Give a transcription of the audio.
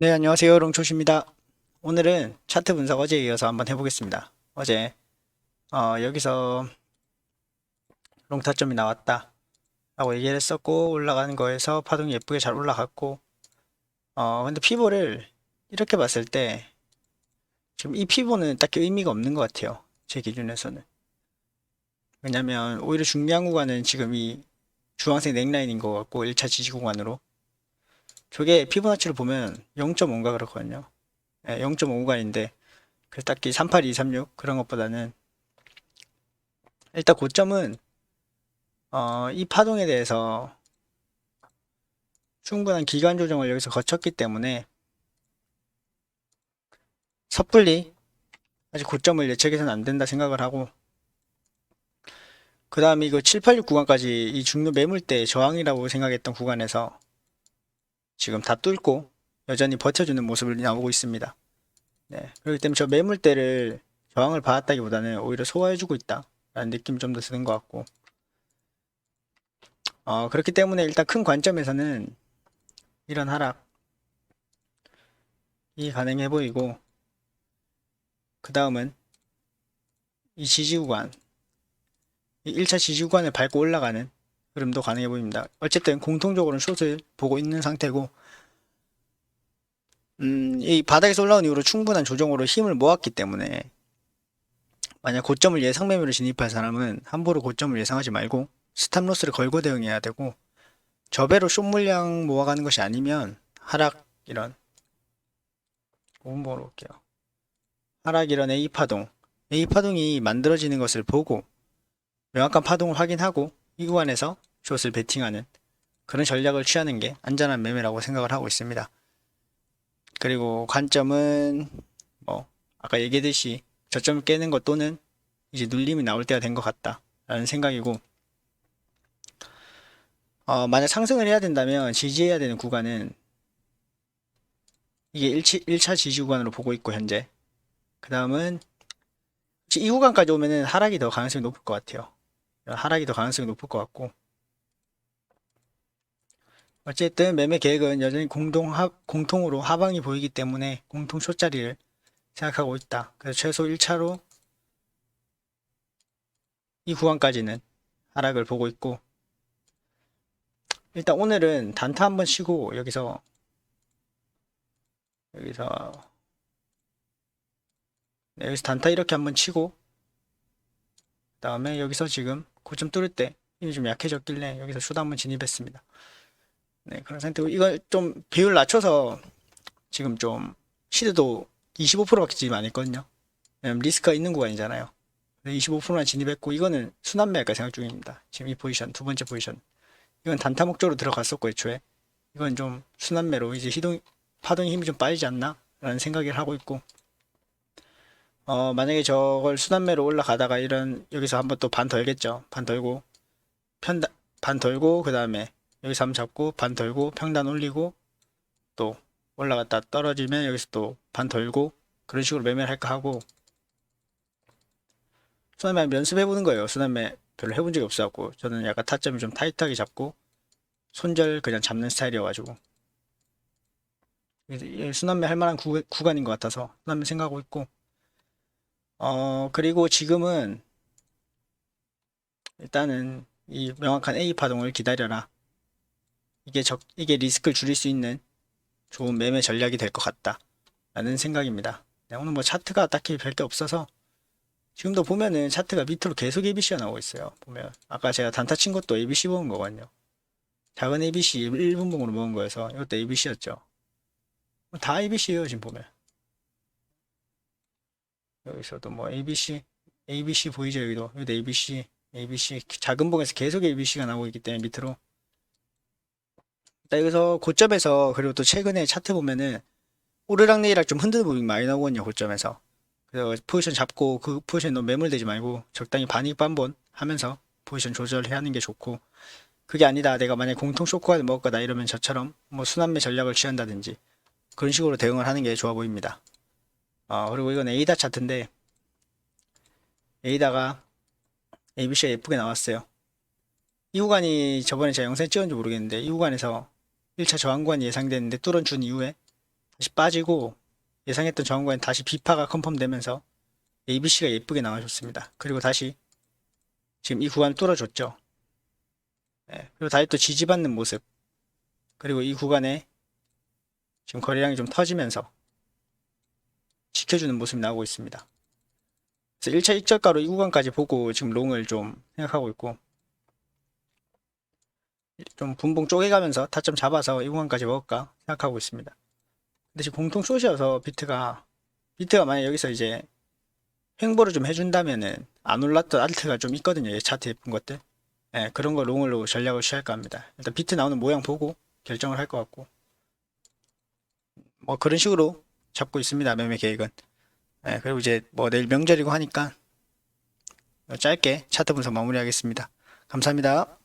네, 안녕하세요. 롱초시입니다. 오늘은 차트 분석 어제에 이어서 한번 해보겠습니다. 어제 어, 여기서 롱타점이 나왔다 라고 얘기를 했었고 올라가는 거에서 파동이 예쁘게 잘 올라갔고 어, 근데 피보를 이렇게 봤을 때 지금 이 피보는 딱히 의미가 없는 것 같아요. 제 기준에서는. 왜냐면 오히려 중요한 구간은 지금 이 주황색 넥라인인 것 같고 1차 지지 구간으로 저게 피보나치를 보면 0.5인가 그렇거든요. 예, 0.5구간인데 그 딱히 38236 그런 것보다는 일단 고점은 어, 이 파동에 대해서 충분한 기간 조정을 여기서 거쳤기 때문에 섣불리 아직 고점을 예측해서는 안 된다 생각을 하고 그 다음에 이거 786 구간까지 이 중요 매물대 저항이라고 생각했던 구간에서 지금 다 뚫고 여전히 버텨주는 모습을 나오고 있습니다. 네. 그렇기 때문에 저 매물대를 저항을 받았다기보다는 오히려 소화해주고 있다라는 느낌이 좀더 드는 것 같고 어, 그렇기 때문에 일단 큰 관점에서는 이런 하락이 가능해 보이고 그 다음은 이 지지 구간 이 1차 지지 구간을 밟고 올라가는 흐름도 가능해 보입니다. 어쨌든 공통적으로는 숏을 보고 있는 상태고 음, 이 바닥에서 올라온 이후로 충분한 조정으로 힘을 모았기 때문에 만약 고점을 예상 매매로 진입할 사람은 함부로 고점을 예상하지 말고 스탑로스를 걸고 대응해야 되고 저배로 숏 물량 모아가는 것이 아니면 하락 이런 공보로 볼게요. 하락 이런 A 파동 A 파동이 만들어지는 것을 보고 명확한 파동을 확인하고 이 구간에서 숏을 베팅하는 그런 전략을 취하는 게 안전한 매매라고 생각을 하고 있습니다. 그리고 관점은 뭐 아까 얘기했듯이 저점을 깨는 것 또는 이제 눌림이 나올 때가 된 것 같다라는 생각이고 어, 만약 상승을 해야 된다면 지지해야 되는 구간은 이게 1차, 1차 지지 구간으로 보고 있고 현재 그 다음은 이 구간까지 오면은 하락이 더 가능성이 높을 것 같아요. 하락이 더 가능성이 높을 것 같고 어쨌든 매매 계획은 여전히 공동 하, 공통으로 하방이 보이기 때문에 공통 쇼자리를 생각하고 있다. 그래서 최소 1차로 이 구간까지는 하락을 보고 있고 일단 오늘은 단타 한번 치고 여기서 여기서 네, 여기서 단타 이렇게 한번 치고 그 다음에 여기서 지금 고점 뚫을 때 힘이 좀 약해졌길래 여기서 슛 한번 진입했습니다. 네, 그런 상태고 이거 좀 비율 낮춰서 지금 좀 시드도 25%밖에 진입 안 했거든요. 리스크가 있는 구간이잖아요. 25%만 진입했고 이거는 순환매 할까 생각 중입니다. 지금 이 포지션 두 번째 포지션 이건 단타 목적으로 들어갔었고 애초에 이건 좀 순환매로 이제 희동 파동의 힘이 좀 빠지지 않나 라는 생각을 하고 있고 어 만약에 저걸 순환매로 올라가다가 이런 여기서 한번 또 반 덜겠죠. 반 덜고 편반 덜고 그 다음에 여기서 한번 잡고 반 덜고 평단 올리고 또 올라갔다 떨어지면 여기서 또 반 덜고 그런 식으로 매매를 할까 하고 순환매 연습해 보는 거예요. 순환매 별로 해본 적이 없어갖고 저는 약간 타점이 좀 타이트하게 잡고 손절 그냥 잡는 스타일이어가지고 순환매 할 만한 구, 구간인 것 같아서 순환매 생각하고 있고 어 그리고 지금은 일단은 이 명확한 A 파동을 기다려라. 이게 적, 이게 리스크를 줄일 수 있는 좋은 매매 전략이 될 것 같다. 라는 생각입니다. 네, 오늘 뭐 차트가 딱히 별게 없어서 지금도 보면은 차트가 밑으로 계속 ABC가 나오고 있어요. 보면 아까 제가 단타 친 것도 ABC 먹은 거거든요. 작은 ABC 1분봉으로 먹은 거여서 이것도 ABC였죠. 다 ABC예요 지금 보면. 여기서도 뭐 ABC, ABC 보이죠 여기도? 여기도 ABC, ABC 작은 봉에서 계속 ABC가 나오고 있기 때문에 밑으로. 자, 여기서 고점에서 그리고 또 최근에 차트 보면은 오르락 내리락 좀 흔드는 부분이 많이 나오거든요 고점에서. 그래서 포지션 잡고 그 포지션에 너무 매몰되지 말고 적당히 반익 반본 하면서 포지션 조절해야 하는 게 좋고 그게 아니다. 내가 만약 공통 쇼크가 먹을 거다 이러면 저처럼 뭐 순환매 전략을 취한다든지 그런 식으로 대응을 하는 게 좋아 보입니다 어, 그리고 이건 에이다 차트인데 에이다가 ABC가 예쁘게 나왔어요 이 구간이 저번에 제가 영상 찍었는지 모르겠는데 이 구간에서 1차 저항 구간이 예상됐는데 뚫어준 이후에 다시 빠지고 예상했던 저항구간 다시 비파가 컨펌되면서 ABC가 예쁘게 나와줬습니다. 그리고 다시 지금 이 구간을 뚫어줬죠. 예, 그리고 다시 또 지지받는 모습. 그리고 이 구간에 지금 거래량이 좀 터지면서 지켜주는 모습이 나오고 있습니다. 그래서 1차 익절가로 이 구간까지 보고 지금 롱을 좀 생각하고 있고 좀 분봉 쪼개가면서 타점 잡아서 이 구간까지 먹을까 생각하고 있습니다. 근데 지금 공통 숏이어서 비트가 비트가 만약 여기서 이제 횡보를 좀 해준다면은 안 올랐던 알트가 좀 있거든요. 이 차트 예쁜 것들. 예, 그런 거 롱으로 전략을 취할까 합니다. 일단 비트 나오는 모양 보고 결정을 할 것 같고 뭐 그런 식으로 잡고 있습니다. 매매 계획은. 예, 그리고 이제 뭐 내일 명절이고 하니까 짧게 차트 분석 마무리하겠습니다. 감사합니다.